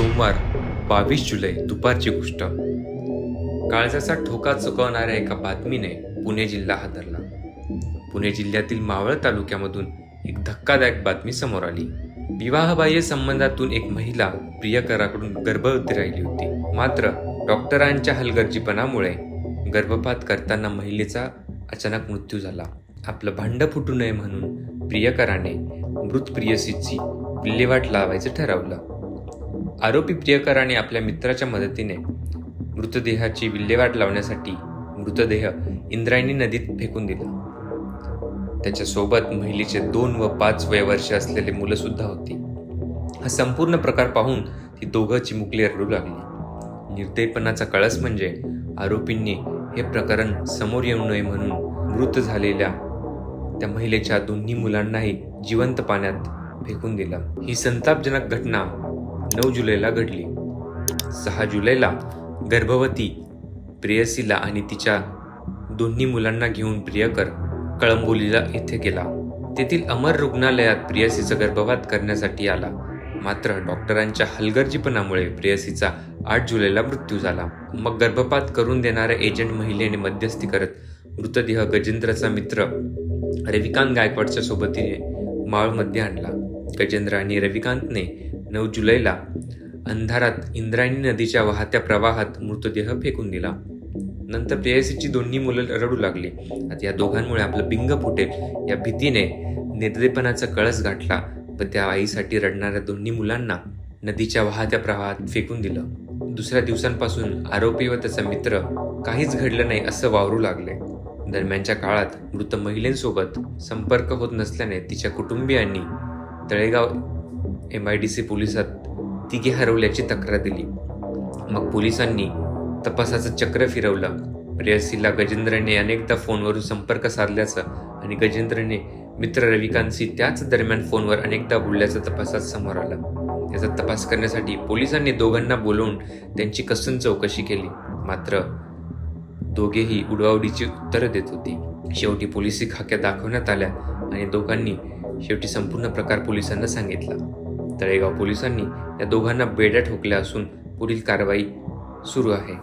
सोमवार बावीस जुलै दुपारची गोष्ट. काळजाचा ठोका चुकवणाऱ्या एका बातमीने पुणे जिल्हा हादरला. पुणे जिल्ह्यातील मावळ तालुक्यामधून एक धक्कादायक बातमी समोर आली. विवाहबाह्य संबंधातून एक महिला प्रियकराकडून गर्भवती राहिली होती. मात्र डॉक्टरांच्या हलगर्जीपणामुळे गर्भपात करताना महिलेचा अचानक मृत्यू झाला. आपलं भांड फुटू नये म्हणून प्रियकराने मृत प्रियसीची विल्हेवाट लावायचं ठरवलं. आरोपी प्रियकराने आपल्या मित्राच्या मदतीने मृतदेहाची विल्हेवाट लावण्यासाठी मृतदेह इंद्रायणी नदीत फेकून दिला. त्याच्यासोबत महिलेचे दोन व पाच वय वर्ष असलेले मुलं सुद्धा होती. हा संपूर्ण प्रकार पाहून ती दोघं चिमुकली रडू लागली. निर्दयपणाचा कळस म्हणजे आरोपींनी हे प्रकरण समोर येऊ नये म्हणून मृत झालेल्या त्या महिलेच्या दोन्ही मुलांनाही जिवंत पाण्यात फेकून दिलं. ही संतापजनक घटना नऊ जुलैला घडली. सहा जुलैला गर्भवती प्रेयसीला आणि तिच्या दोन्ही मुलांना घेऊन प्रियकर कळंबोलीला येथे गेला. तेथील अमर रुग्णालयात प्रियसीचा गर्भपात करण्यासाठी आला. मात्र डॉक्टरांच्या हलगर्जीपणामुळे प्रेयसीचा आठ जुलैला मृत्यू झाला. मग गर्भपात करून देणाऱ्या एजंट महिलेने मध्यस्थी करत मृतदेह गजेंद्रचा मित्र रविकांत गायकवाडच्या सोबतीने माळमध्ये आणला. गजेंद्र आणि रविकांतने नऊ जुलैला अंधारात इंद्रायणी नदीच्या वाहत्या प्रवाहात मृतदेह फेकून दिला. नंतर प्रेयसीची दोन्ही मुलं रडू लागली. आता या दोघांमुळे आपलं बिंग फुटेल या भीतीने निर्दयपणाचा कळस गाठला व त्या आईसाठी रडणाऱ्या दोन्ही मुलांना नदीच्या वाहत्या प्रवाहात फेकून दिलं. दुसऱ्या दिवसांपासून आरोपी व त्याचा मित्र काहीच घडलं नाही असं वावरू लागले. दरम्यानच्या काळात मृत महिलेंसोबत संपर्क होत नसल्याने तिच्या कुटुंबियांनी Talegaon M I D C पोलिसात तिघे हरवल्याची तक्रार दिली. मग पोलिसांनी तपासाचं चक्र फिरवलं. प्रेयसीला गजेंद्रने अनेकदा फोनवरून संपर्क साधल्याचं आणि गजेंद्रने मित्र रविकांतशी त्याच दरम्यान फोनवर अनेकदा बोलल्याचं तपासात समोर आलं. याचा तपास करण्यासाठी पोलिसांनी दोघांना बोलवून त्यांची कसून चौकशी केली. मात्र दोघेही उडवाउडीची उत्तरं देत होती. शेवटी पोलिसी खाक्या दाखवण्यात आल्या आणि दोघांनी शेवटी संपूर्ण प्रकार पोलिसांना सांगितला. तळेगाव पोलिसांनी या दोघांना बेड्या ठोकल्या असून पुढील कारवाई सुरू आहे.